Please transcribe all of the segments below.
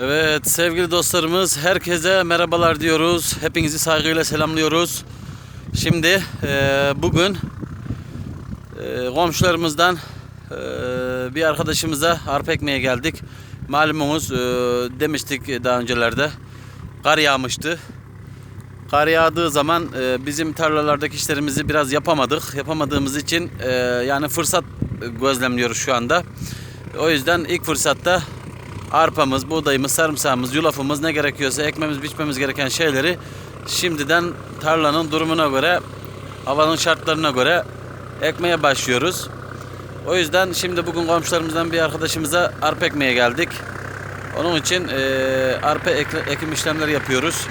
Evet sevgili dostlarımız herkese merhabalar diyoruz. Hepinizi saygıyla selamlıyoruz. Şimdi e, bugün e, komşularımızdan e, bir arkadaşımıza arpa ekmeye geldik. Malumunuz e, demiştik daha öncelerde kar yağmıştı. Kar yağdığı zaman e, bizim tarlalardaki işlerimizi biraz yapamadık. Yapamadığımız için e, yani fırsat gözlemliyoruz şu anda. O yüzden ilk fırsatta arpamız, buğdayımız, sarımsağımız, yulafımız ne gerekiyorsa ekmemiz, biçmemiz gereken şeyleri şimdiden tarlanın durumuna göre, havanın şartlarına göre ekmeye başlıyoruz. O yüzden şimdi bugün komşularımızdan bir arkadaşımıza arpa ekmeye geldik. Onun için e, arpa ekle- ekim işlemleri yapıyoruz.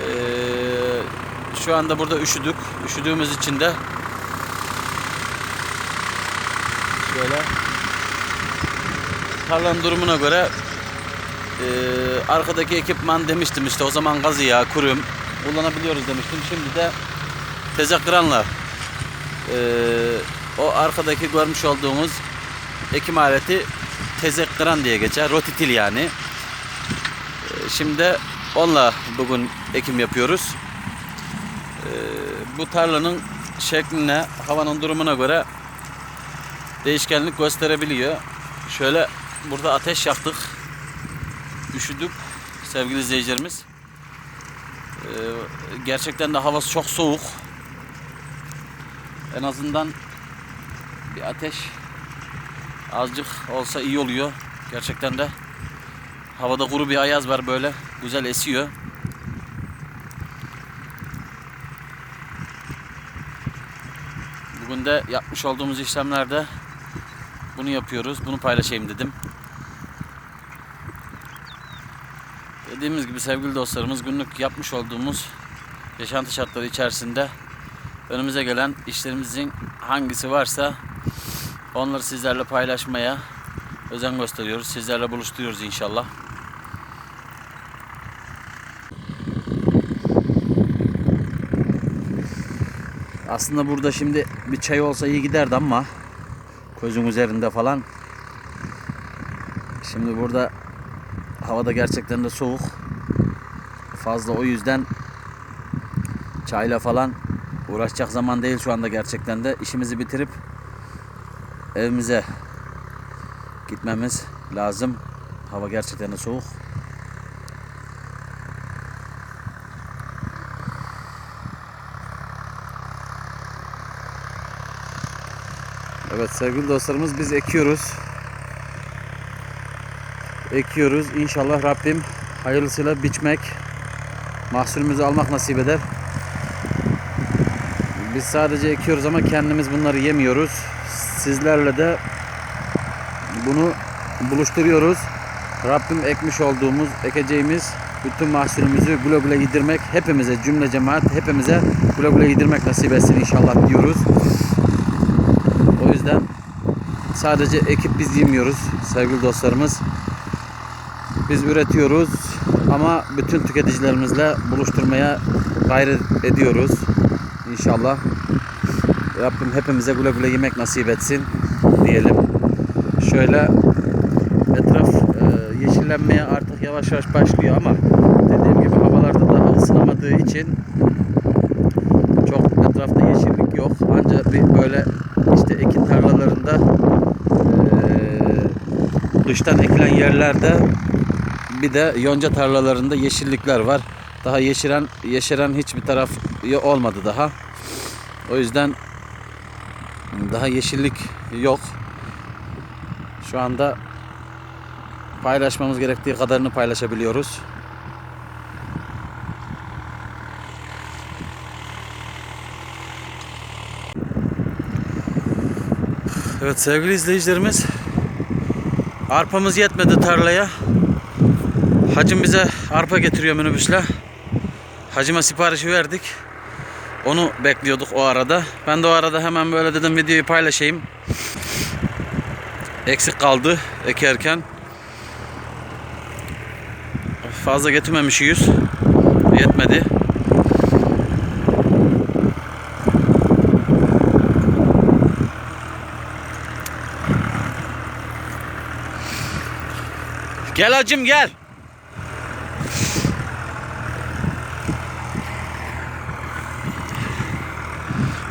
E, şu anda burada üşüdük. Üşüdüğümüz için de şöyle tarlanın durumuna göre e, arkadaki ekipman demiştim işte o zaman gazı yağı, kurum kullanabiliyoruz demiştim. Şimdi de tezekranla e, o arkadaki görmüş olduğunuz ekim aleti tezekran diye geçer. Rotitil yani. E, şimdi onunla bugün ekim yapıyoruz. E, bu tarlanın şekline, havanın durumuna göre değişkenlik gösterebiliyor. Şöyle burada ateş yaktık. Üşüdük sevgili izleyicilerimiz. Ee, gerçekten de havası çok soğuk. En azından bir ateş azıcık olsa iyi oluyor. Gerçekten de havada kuru bir ayaz var böyle. Güzel esiyor. Bugün de yapmış olduğumuz işlemlerde bunu yapıyoruz. Bunu paylaşayım dedim. Dediğimiz gibi sevgili dostlarımız günlük yapmış olduğumuz yaşantı şartları içerisinde önümüze gelen işlerimizin hangisi varsa onları sizlerle paylaşmaya özen gösteriyoruz. Sizlerle buluşturuyoruz inşallah. Aslında burada şimdi bir çay olsa iyi giderdi ama közün üzerinde falan. Şimdi burada havada gerçekten de soğuk. Fazla o yüzden çayla falan uğraşacak zaman değil şu anda gerçekten de. işimizi bitirip evimize gitmemiz lazım. Hava gerçekten de soğuk. Evet sevgili dostlarımız biz ekiyoruz. Ekiyoruz. İnşallah Rabbim hayırlısıyla biçmek, mahsulümüzü almak nasip eder. Biz sadece ekiyoruz ama kendimiz bunları yemiyoruz. Sizlerle de bunu buluşturuyoruz. Rabbim ekmiş olduğumuz, ekeceğimiz bütün mahsulümüzü güle güle yedirmek, hepimize cümle cemaat hepimize güle güle yedirmek nasip etsin inşallah diyoruz. O yüzden sadece ekip biz yemiyoruz sevgili dostlarımız. Biz üretiyoruz ama bütün tüketicilerimizle buluşturmaya gayret ediyoruz. İnşallah Rabbim hepimize güle güle yemek nasip etsin diyelim. Şöyle etraf e, yeşillenmeye artık yavaş yavaş başlıyor ama dediğim gibi havalarda daha ısınamadığı için çok etrafta yeşillik yok. Ancak bir böyle işte ekin tarlalarında dıştan ekilen yerlerde bir de yonca tarlalarında yeşillikler var. Daha yeşeren yeşeren hiçbir taraf olmadı daha. O yüzden daha yeşillik yok. Şu anda paylaşmamız gerektiği kadarını paylaşabiliyoruz. Evet sevgili izleyicilerimiz arpamız yetmedi tarlaya. Hacım bize arpa getiriyor minibüsle. Hacıma siparişi verdik. Onu bekliyorduk o arada. Ben de o arada hemen böyle dedim videoyu paylaşayım. Eksik kaldı ekerken. Fazla getirmemişiz. Yetmedi. Gel hacım gel.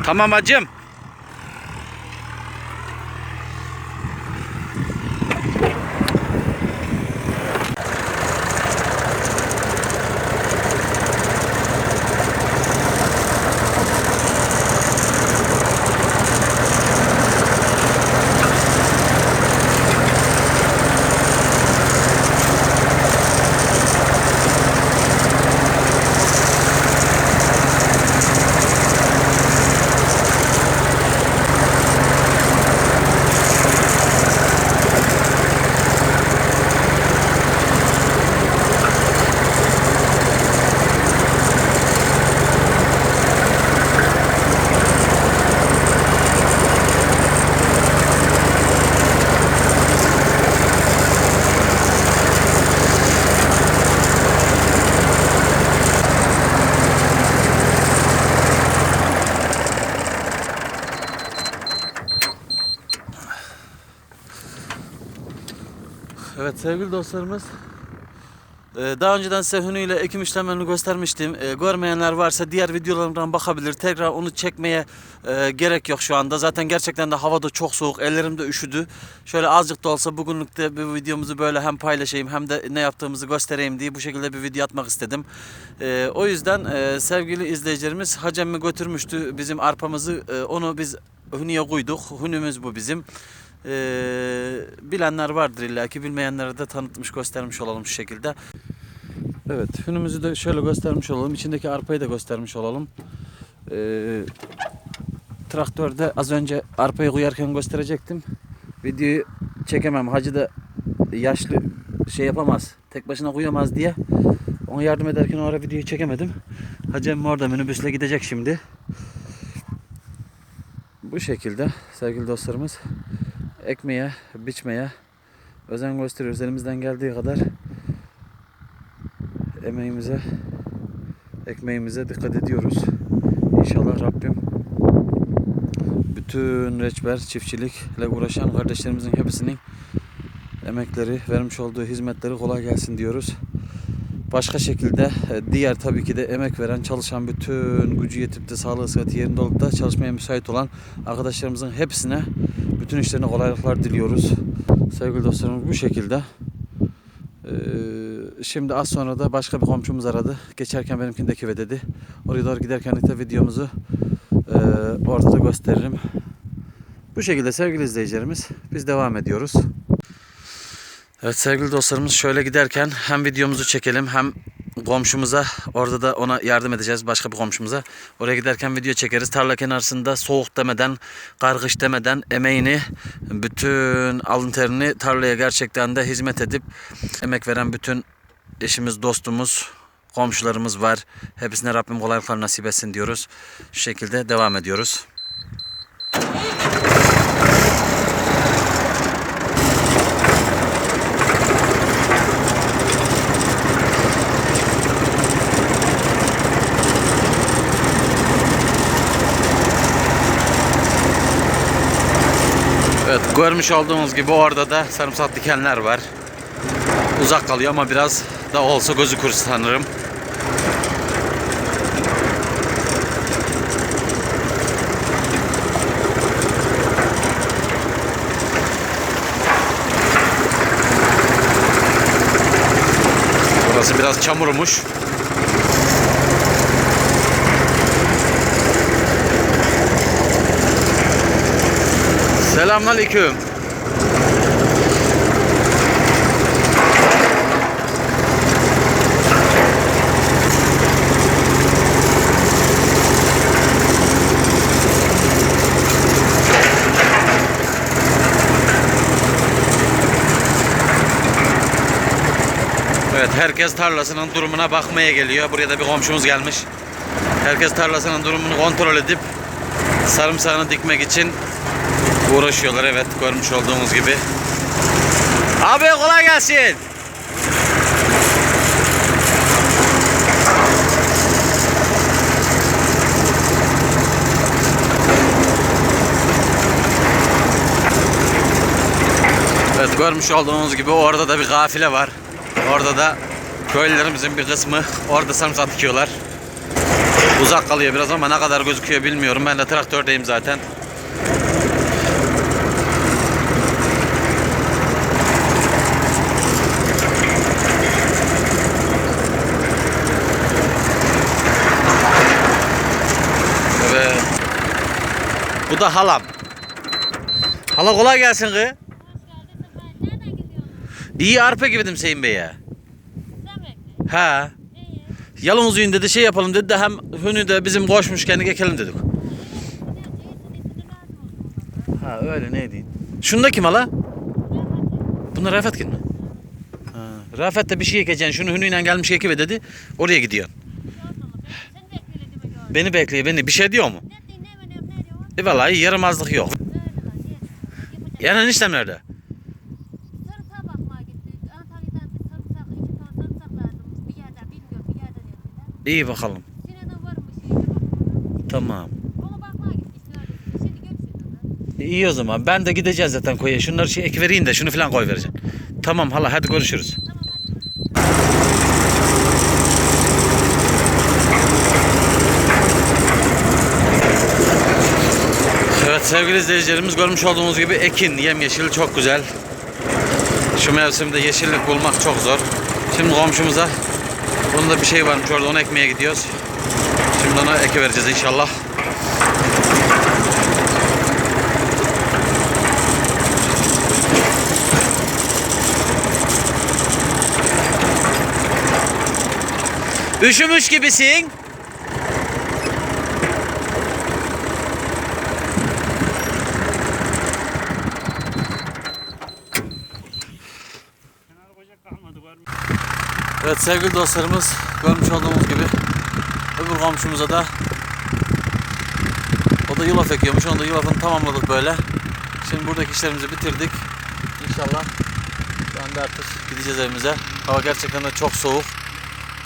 Tamam hacım. Sevgili dostlarımız e, daha önceden size hünüyle ekim işlemlerini göstermiştim. E, Görmeyenler varsa diğer videolarımdan bakabilir. Tekrar onu çekmeye e, gerek yok şu anda. Zaten gerçekten de havada çok soğuk. Ellerim de üşüdü. Şöyle azıcık da olsa bugünlük de bir videomuzu böyle hem paylaşayım hem de ne yaptığımızı göstereyim diye bu şekilde bir video atmak istedim. O yüzden sevgili izleyicilerimiz Hacemmi götürmüştü bizim arpamızı. Onu biz hünüye koyduk. Hünümüz bu bizim. Ee, bilenler vardır illa ki bilmeyenlere de tanıtmış göstermiş olalım şu şekilde. Evet hünümüzü de şöyle göstermiş olalım. İçindeki arpayı da göstermiş olalım. Ee, traktörde az önce arpayı koyarken gösterecektim. Videoyu çekemem. Hacı da yaşlı şey yapamaz. Tek başına koyamaz diye. Ona yardım ederken o ara videoyu çekemedim. Hacı emmi orada minibüsle gidecek şimdi. Bu şekilde sevgili dostlarımız ekmeye, biçmeye özen gösteriyoruz. Elimizden geldiği kadar emeğimize, ekmeğimize dikkat ediyoruz. İnşallah Rabbim bütün reçber, çiftçilikle uğraşan kardeşlerimizin hepsinin emekleri, vermiş olduğu hizmetleri kolay gelsin diyoruz. Başka şekilde e, diğer tabii ki de emek veren, çalışan bütün gücü yetip de sağlığı sıhhati yerinde olup da çalışmaya müsait olan arkadaşlarımızın hepsine bütün işlerine kolaylıklar diliyoruz. Sevgili dostlarımız bu şekilde. Ee, şimdi az sonra da başka bir komşumuz aradı. Geçerken benimkindeki ve dedi. Oraya doğru giderken de videomuzu e, orada da gösteririm. Bu şekilde sevgili izleyicilerimiz biz devam ediyoruz. Evet sevgili dostlarımız şöyle giderken hem videomuzu çekelim hem komşumuza orada da ona yardım edeceğiz başka bir komşumuza. Oraya giderken video çekeriz. Tarla kenarında soğuk demeden, kargış demeden emeğini, bütün alın terini tarlaya gerçekten de hizmet edip emek veren bütün eşimiz, dostumuz, komşularımız var. Hepsine Rabbim kolaylıklar nasip etsin diyoruz. Şu şekilde devam ediyoruz. Görmüş olduğunuz gibi orada da sarımsak dikenler var. Uzak kalıyor ama biraz da olsa gözükür sanırım. Burası biraz çamurmuş. Selamünaleyküm. Evet herkes tarlasının durumuna bakmaya geliyor. Buraya da bir komşumuz gelmiş. Herkes tarlasının durumunu kontrol edip sarımsağını dikmek için uğraşıyorlar. Evet görmüş olduğunuz gibi. Abi kolay gelsin. Evet görmüş olduğunuz gibi orada da bir kafile var. Orada da köylülerimizin bir kısmı orada sarımsak dikiyorlar. Uzak kalıyor biraz ama ne kadar gözüküyor bilmiyorum. Ben de traktördeyim zaten. Evet. Bu da halam. Hala kolay gelsin kız. Gidiyorsun? İyi arpa gibidim Hüseyin Bey ya. Demek. Ha. İyi. Yalın uzun dedi şey yapalım dedi de hem hünü de bizim koşmuşken ekelim dedik. Ha öyle ne diyeyim. Şunda kim hala? Bunlar Rafet kim mi? Ha. Rafet de bir şey ekeceksin. Şunu hünüyle gelmiş ekibe dedi. Oraya gidiyor. Sen bekledim gördüm. Beni bekliyor beni. Bir şey diyor mu? Ne diyeyim ne mi ne diyor? E vallahi yaramazlık yok. Yani eniştem nerede? İyi bakalım. Tamam. İyi o zaman. Ben de gideceğiz zaten koya. Şunları şey ek vereyim de şunu falan koy vereceğim. Tamam hala hadi görüşürüz. Tamam hadi. Evet sevgili izleyicilerimiz görmüş olduğunuz gibi ekin yemyeşil çok güzel. Şu mevsimde yeşillik bulmak çok zor. Şimdi komşumuza bunun da bir şey varmış orada onu ekmeye gidiyoruz. Şimdi ona eke vereceğiz inşallah. Üşümüş gibisin. Evet sevgili dostlarımız görmüş olduğumuz gibi öbür komşumuza da o da yulaf ekiyormuş. Onu da yulafını tamamladık böyle. Şimdi buradaki işlerimizi bitirdik. İnşallah şu anda artık gideceğiz evimize. Hava gerçekten de çok soğuk.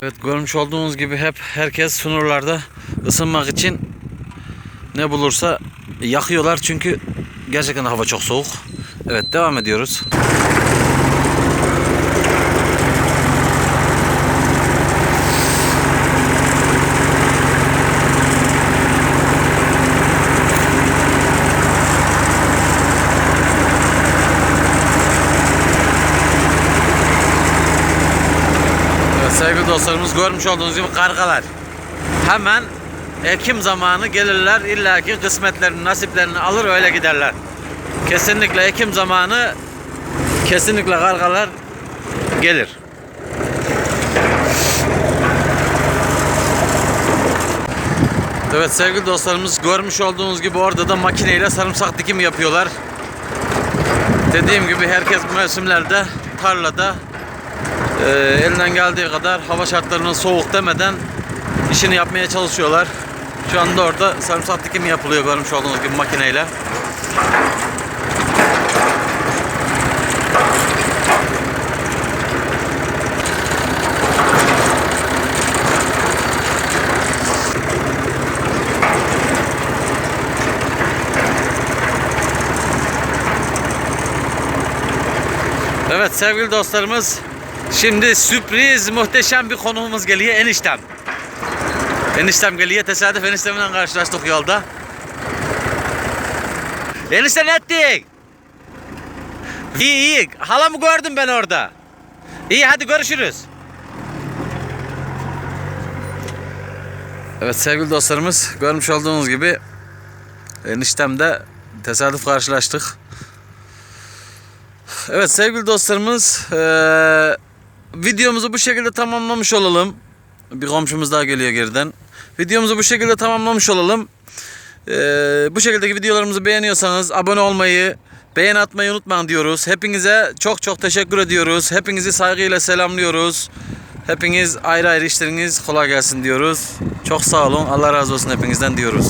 Evet görmüş olduğunuz gibi hep herkes sunurlarda ısınmak için ne bulursa yakıyorlar çünkü gerçekten hava çok soğuk. Evet devam ediyoruz. Evet, sevgili dostlarımız görmüş olduğunuz gibi kargalar. Hemen Ekim zamanı gelirler illaki kısmetlerini nasiplerini alır öyle giderler. Kesinlikle Ekim zamanı kesinlikle kargalar gelir. Evet sevgili dostlarımız görmüş olduğunuz gibi orada da makineyle sarımsak dikimi yapıyorlar. Dediğim gibi herkes mevsimlerde tarlada ee, elinden geldiği kadar hava şartlarının soğuk demeden işini yapmaya çalışıyorlar. Şu anda orada sarımsak dikimi yapılıyor görmüş olduğunuz gibi makineyle. Evet sevgili dostlarımız Şimdi sürpriz muhteşem bir konuğumuz geliyor eniştem. Eniştem geliyor tesadüf eniştemle karşılaştık yolda. Enişte ne ettin? İyi iyi. Halamı gördüm ben orada. İyi hadi görüşürüz. Evet sevgili dostlarımız görmüş olduğunuz gibi eniştemde tesadüf karşılaştık. Evet sevgili dostlarımız eee, videomuzu bu şekilde tamamlamış olalım. Bir komşumuz daha geliyor geriden. Videomuzu bu şekilde tamamlamış olalım. Eee, bu şekildeki videolarımızı beğeniyorsanız abone olmayı, beğen atmayı unutmayın diyoruz. Hepinize çok çok teşekkür ediyoruz. Hepinizi saygıyla selamlıyoruz. Hepiniz ayrı ayrı işleriniz kolay gelsin diyoruz. Çok sağ olun. Allah razı olsun hepinizden diyoruz.